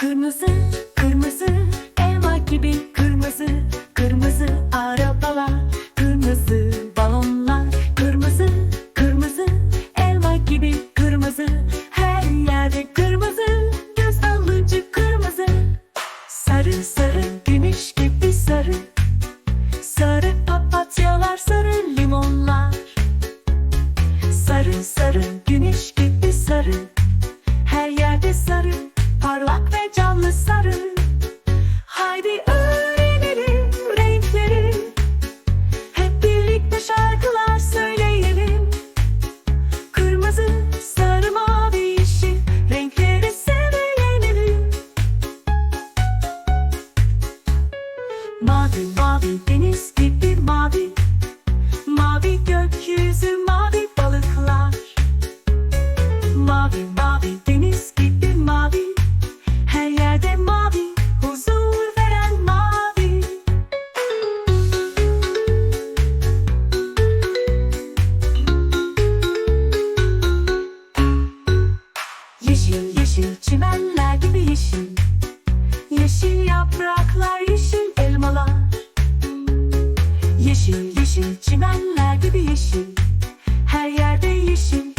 Kırmızı, kırmızı, elma gibi kırmızı, kırmızı arabalar, kırmızı balonlar, kırmızı, kırmızı, elma gibi kırmızı, her yerde kırmızı, göz alıcı kırmızı. Sarı sarı, güneş gibi sarı, sarı papatyalar, sarı limonlar. Sarı sarı, güneş gibi sarı, her yerde sarı, parlak ve canlı sarı. Haydi öğrenelim renkleri. Hep birlikte şarkılar söyleyelim. Kırmızı, sarı, mavi, yeşil renkleri sevleyelim. Mavi mavi çimenler gibi yeşil. Yeşil yapraklar yeşil elmalar. Yeşil yeşil çimenler gibi yeşil. Her yerde yeşil